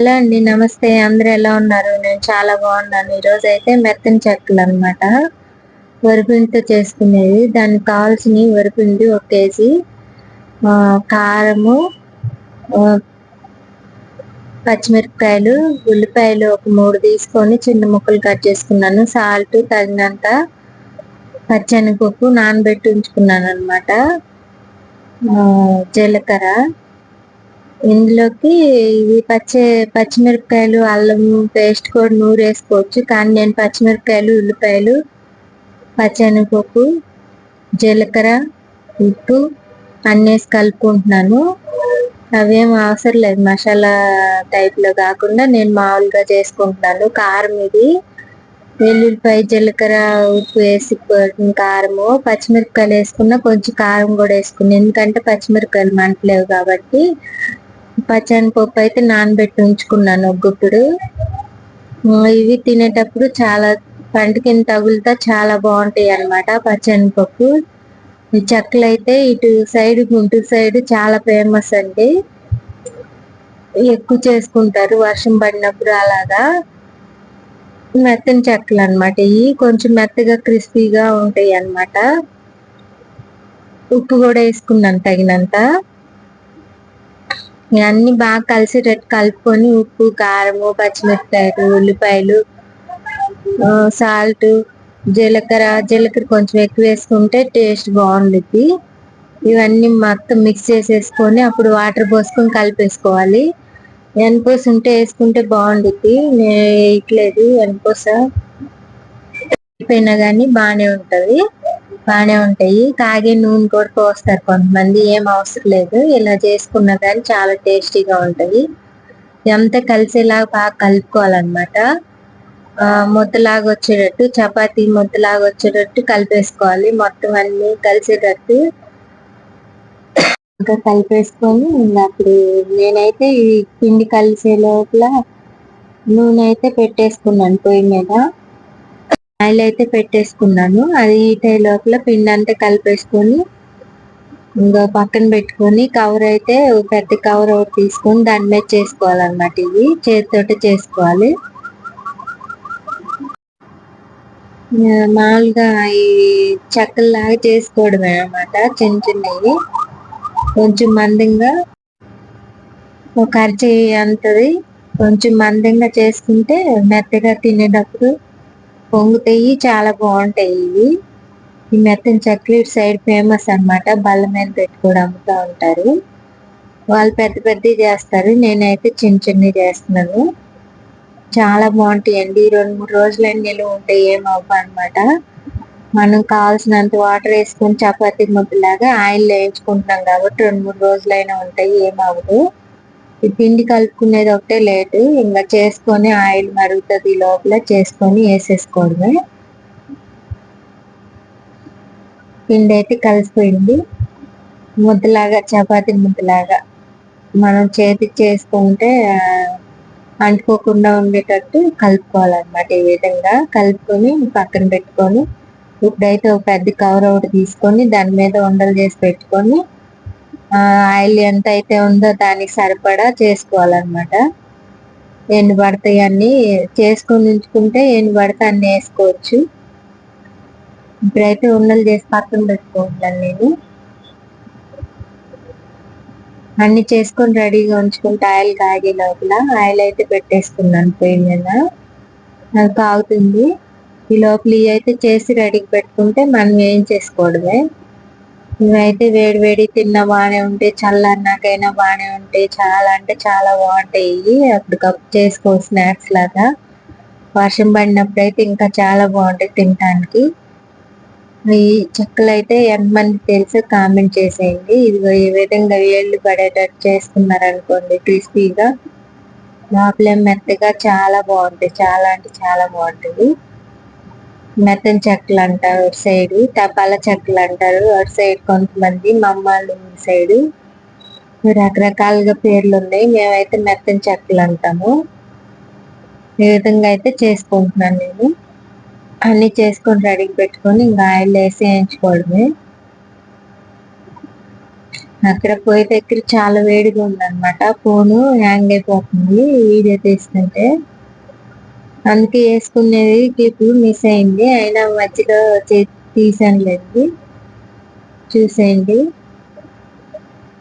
Hello అండి నమస్తే. అందరు ఎలా ఉన్నారు? నేను చాలా బాగున్నాను. ఈరోజు అయితే మెత్తని చెక్కలు అనమాట వరిపిండితో చేసుకునేది. దానికి కావాల్సిన వరిపిండి ఒక కేజీ. కారము పచ్చిమిరపకాయలు ఉల్లిపాయలు ఒక మూడు తీసుకొని చిన్న ముక్కలు కట్ చేసుకున్నాను. సాల్ట్ తగినంత పచ్చనిపప్పు నానబెట్టి ఉంచుకున్నాను అనమాట జీలకర్ర ఇందులోకి ఇవి పచ్చి పచ్చిమిరపకాయలు అల్లం పేస్ట్ కూడా నూరు వేసుకోవచ్చు కానీ నేను పచ్చిమిరపకాయలు ఉల్లిపాయలు పచ్చనిపప్పు జీలకర్ర ఉప్పు అన్నీ వేసి కలుపుకుంటున్నాను. అవేం అవసరం లేదు. మసాలా టైప్లో కాకుండా నేను మామూలుగా చేసుకుంటున్నాను. కారం ఇది. వెల్లుల్లిపాయ జీలకర్ర ఉప్పు వేసి కారము. పచ్చిమిరపకాయలు వేసుకున్నా కొంచెం కారం కూడా వేసుకున్నాను ఎందుకంటే పచ్చిమిరపకాయలు మంటలేవు కాబట్టి పచ్చని పప్పు అయితే నానబెట్టి ఉంచుకున్నాను ఒక గుప్పుడు ఇవి తినేటప్పుడు చాలా పంట కింద తగులుతా చాలా బాగుంటాయి అనమాట పచ్చని పప్పు. చెక్కలు అయితే ఇటు సైడ్ గుంటూరు సైడ్ చాలా ఫేమస్ అండి. ఎక్కువ చేసుకుంటారు వర్షం పడినప్పుడు అలాగా. మెత్తని చెక్కలు అన్నమాట ఇవి. కొంచెం మెత్తగా క్రిస్పీగా ఉంటాయి అన్నమాట. ఉప్పు కూడా వేసుకున్నాను తగినంత. ఇవన్నీ బాగా కలిసేటట్టు కలుపుకొని ఉప్పు కారము పచ్చిమిరపకాయలు ఉల్లిపాయలు సాల్ట్ జీలకర్ర జీలకర్ర కొంచెం ఎక్కువ వేసుకుంటే టేస్ట్ బాగుంటుంది ఇవన్నీ మొత్తం మిక్స్ చేసేసుకొని అప్పుడు వాటర్ పోసుకొని కలిపేసుకోవాలి. వెనపూస ఉంటే వేసుకుంటే బాగుంటుంది నేను వేయట్లేదు వెనపూస అయిపోయినా కానీ బాగానే ఉంటుంది. బాగానే ఉంటాయి. కాగే నూనె కూడా పోస్తారు కొంతమంది ఏం అవసరం లేదు. ఇలా చేసుకున్నా కానీ చాలా టేస్టీగా ఉంటుంది ఎంత కలిసేలాగా బాగా కలుపుకోవాలన్నమాట. ముద్దలాగా వచ్చేటట్టు చపాతి ముద్దలాగా వచ్చేటట్టు కలిపేసుకోవాలి. మొత్తం అన్ని కలిసేటట్టు ఇంకా కలిపేసుకొని ఇంకా అప్పుడు నేనైతే ఈ పిండి కలిసే లోపల నూనె అయితే పెట్టేసుకున్నాను పొయ్యి మీద. ఆయిల్ అయితే పెట్టేసుకున్నాను. అది హీట్ అయ్యే లోపల పిండి అంతా కలిపేసుకొని ఇంకా పక్కన పెట్టుకొని కవర్ అయితే పెద్ద కవర్ ఒకటి తీసుకొని దాని మీద చేసుకోవాలన్నమాట ఇవి చేతితోటి చేసుకోవాలి. మామూలుగా ఈ చెక్కల్లాగా చేసుకోవడమే అనమాట చిన్న చిన్నవి. కొంచెం మందంగా ఒక అరచేయి అంతది. కొంచెం మందంగా చేసుకుంటే మెత్తగా తినేటప్పుడు పొంగుతాయి చాలా బాగుంటాయి ఇవి. ఈ మెత్తని చెక్కలు ఇటు సైడ్ ఫేమస్ అనమాట బల్ల మీద పెట్టుకోవడం అమ్ముతూ ఉంటారు. వాళ్ళు పెద్ద పెద్దవి చేస్తారు. నేనైతే చిన్న చిన్నవి చేస్తున్నాను. చాలా బాగుంటాయండి. రెండు మూడు రోజులైనా నిలువ ఉంటాయి ఏం అవ్వ అనమాట మనం కావాల్సినంత వాటర్ వేసుకొని చపాతీ ముద్దలాగా ఆయిల్ వేయించుకుంటున్నాం కాబట్టి రెండు మూడు రోజులైనా ఉంటాయి ఏం ఈ పిండి కలుపుకునేది ఒకటే లేటు ఇంకా చేసుకొని ఆయిల్ మరుగుతుంది లోపల చేసుకొని వేసేసుకోవడమే. పిండి అయితే కలిసిపోయింది. ముద్దలాగా చపాతి ముద్దలాగా. మనం చేతికి చేసుకుంటే అంటుకోకుండా ఉండేటట్టు కలుపుకోవాలన్నమాట ఈ విధంగా. కలుపుకొని పక్కన పెట్టుకొని ఇప్పుడైతే ఒక పెద్ద కవర్ ఒకటి తీసుకొని దాని మీద ఉండలు చేసి పెట్టుకొని ఆయిల్ ఎంత అయితే ఉందో దానికి సరిపడా చేసుకోవాలన్నమాట. ఎన్ని పడతాయి అన్ని చేసుకొని ఉంచుకుంటే ఎన్ని పడితే అన్ని వేసుకోవచ్చు. ఇప్పుడైతే ఉండలు చేసి పక్కన పెట్టుకుంటున్నాను నేను. అన్ని చేసుకొని రెడీగా ఉంచుకుంటే ఆయిల్ కాగే లోపల. ఆయిల్ అయితే పెట్టేసుకున్నాను పొయ్యి మీద. అది కాగుతుంది. ఈ లోపల ఇవి అయితే చేసి రెడీకి పెట్టుకుంటే మనం ఏం చేసుకోవడమే. ఇవైతే వేడి వేడి తిన్న బాగానే ఉంటాయి చల్లన్నాకైనా బాగానే ఉంటాయి చాలా అంటే చాలా బాగుంటాయి. అప్పుడు కప్ చేసుకో స్నాక్స్ లాగా. వర్షం పడినప్పుడు అయితే ఇంకా చాలా బాగుంటాయి తినడానికి ఈ చెక్కలు అయితే ఎంతమంది తెలిసి కామెంట్ చేసేయండి. ఇదిగో ఈ విధంగా వేళ్ళు పడేటట్టు చేసుకున్నారనుకోండి క్రిస్పీగా. లోపల మెత్తగా చాలా బాగుంటాయి. చాలా అంటే చాలా బాగుంటుంది మెత్తని చెక్కలు అంటారు అటు సైడ్ తపాల చెక్కలు అంటారు అటు సైడ్ కొంతమంది మమ్మాలు సైడ్ రకరకాలుగా పేర్లు ఉన్నాయి. మేమైతే మెత్తని చెక్కలు అంటాము. ఈ విధంగా అయితే చేసుకుంటున్నాను నేను. అన్నీ చేసుకొని రెడీకి పెట్టుకొని ఇంకా ఆయిల్ వేసి వేయించుకోవడమే. అక్కడ పోయి దగ్గర చాలా వేడిగా ఉందన్నమాట. ఫోను హ్యాంగ్ అయిపోతుంది. వీడియో తీస్తుంటే. అందుకే వేసుకునేది క్లిప్ మిస్ అయింది. అయినా మధ్యలో తీసాను లేదు చూసేయండి.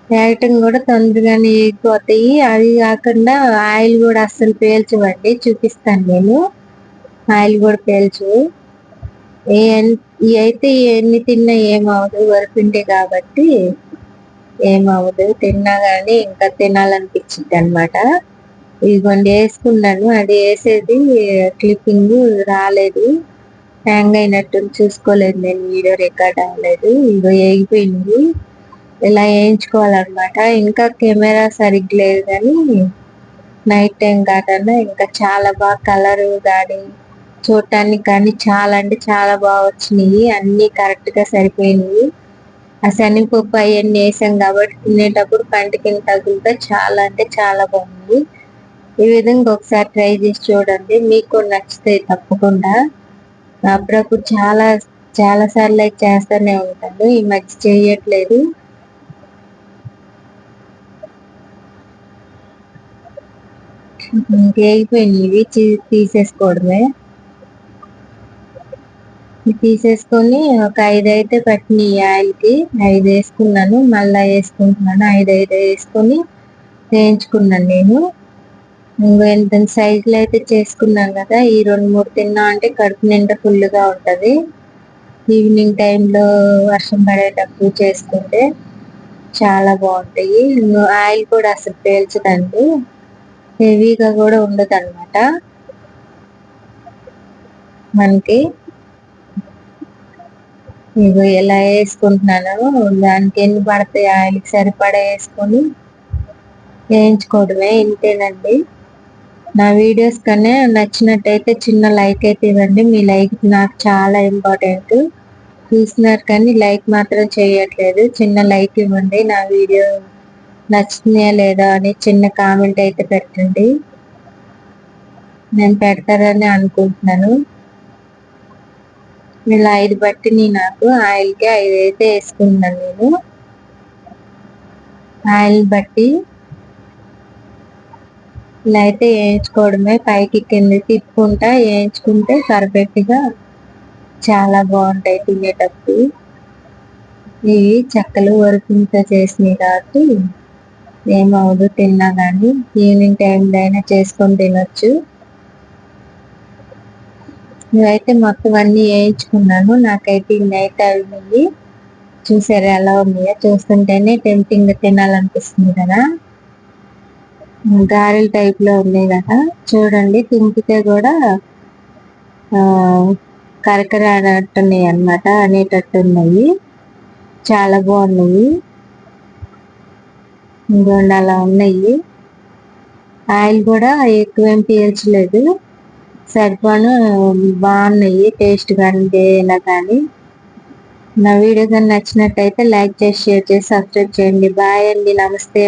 వేయటం కూడా తొందరగానే ఎగిపోతాయి అది కాకుండా ఆయిల్ కూడా అస్సలు పేల్చవండి. చూపిస్తాను నేను. ఆయిల్ కూడా పేల్చు. అయితే ఎన్ని తిన్నా ఏమవదు వరపిండి కాబట్టి ఏమవదు తిన్నా కానీ ఇంకా తినాలనిపించింది అనమాట ఇదిగోండి వేసుకున్నాను. అది వేసేది క్లిప్పింగ్ రాలేదు. హ్యాంగ్ అయినట్టు చూసుకోలేదు నేను వీడియో రికార్డ్ అవ్వలేదు. ఇదిగో వేగిపోయింది. ఇలా వేయించుకోవాలన్నమాట. ఇంకా కెమెరా సరిగ్గా లేదు కానీ నైట్ టైం కాకుండా ఇంకా చాలా బాగా కలర్ కానీ చూడటానికి కానీ చాలా అంటే చాలా బాగా వచ్చినాయి. అన్నీ కరెక్ట్గా సరిపోయినాయి. ఆ శనగపప్పు అవన్నీ వేసాం కాబట్టి తినేటప్పుడు కంటికి తగులుతా చాలా అంటే చాలా బాగుంది. ఈ విధంగా ఒకసారి ట్రై చేసి చూడండి. మీకు నచ్చితే తప్పకుండా. అప్పుడప్పుడు చాలా చాలా సార్లు అయితే చేస్తూనే ఉంటాను. ఈ మధ్య చేయట్లేదు. వేగిపోయినవి తీసేసుకోవడమే. తీసేసుకొని ఒక ఐదు అయితే పట్టినాయి ఆయిల్కి. ఐదు వేసుకున్నాను. మళ్ళీ వేసుకుంటున్నాను. ఐదు ఐదు వేసుకొని వేయించుకున్నాను నేను. ఇంకో ఎంత సైజులో అయితే చేసుకున్నాను కదా ఈ రెండు మూడు తిన్నా అంటే కడుపు నిండా ఫుల్గా ఉంటుంది. ఈవినింగ్ టైంలో వర్షం పడేటప్పుడు చేసుకుంటే చాలా బాగుంటాయి. ఆయిల్ కూడా అసలు పేల్చదండి. హెవీగా కూడా ఉండదు అనమాట మనకి ఇగో ఎలా వేసుకుంటున్నాను దానికి ఎన్ని పడతాయి ఆయిల్కి సరిపడా వేసుకొని వేయించుకోవడమే ఇంతేనండి. నా వీడియోస్ కన్నా నచ్చినట్టయితే చిన్న లైక్ అయితే ఇవ్వండి. మీ లైక్ నాకు చాలా ఇంపార్టెంట్ చూస్తున్నారు కానీ లైక్ మాత్రం చేయట్లేదు. చిన్న లైక్ ఇవ్వండి. నా వీడియో నచ్చుతున్నాయా లేదా అని చిన్న కామెంట్ అయితే పెట్టండి. నేను పెడతారని అనుకుంటున్నాను. ఇలా ఐదు బట్టిని నాకు. ఆయిల్కి ఐదు అయితే వేసుకున్నాను నేను. ఆయిల్ బట్టి ఇలా అయితే వేయించుకోవడమే. పైకి కింద తిప్పుకుంటా వేయించుకుంటే పర్ఫెక్ట్గా చాలా బాగుంటాయి తినేటప్పుడు. ఇవి చెక్కలు వరకుంతో చేసినవి కాబట్టి ఏమవదు తిన్నా కానీ ఈవినింగ్ టైంలో అయినా చేసుకొని తినొచ్చు. ఇవైతే మొత్తం అన్నీ వేయించుకున్నాను. నాకైతే నైట్ అవి చూసారు ఎలా ఉన్నాయో? చూస్తుంటేనే టెంప్టింగ్ తినాలనిపిస్తుంది కదా. గారెల టైప్లో ఉన్నాయి కదా. చూడండి తింపితే కూడా కరకర అనేట్టున్నాయి అనమాట అనేటట్టు ఉన్నాయి చాలా బాగున్నాయి. ఇంకోండి అలా ఉన్నాయి. ఆయిల్ కూడా ఎక్కువేం పీల్చలేదు. సరిపోను బాగున్నాయి టేస్ట్ కానీ ఏదైనా కానీ. నా వీడియో కానీ నచ్చినట్టయితే లైక్ చేసి షేర్ చేసి సబ్స్క్రైబ్ చేయండి. బాయ్ అండి నమస్తే.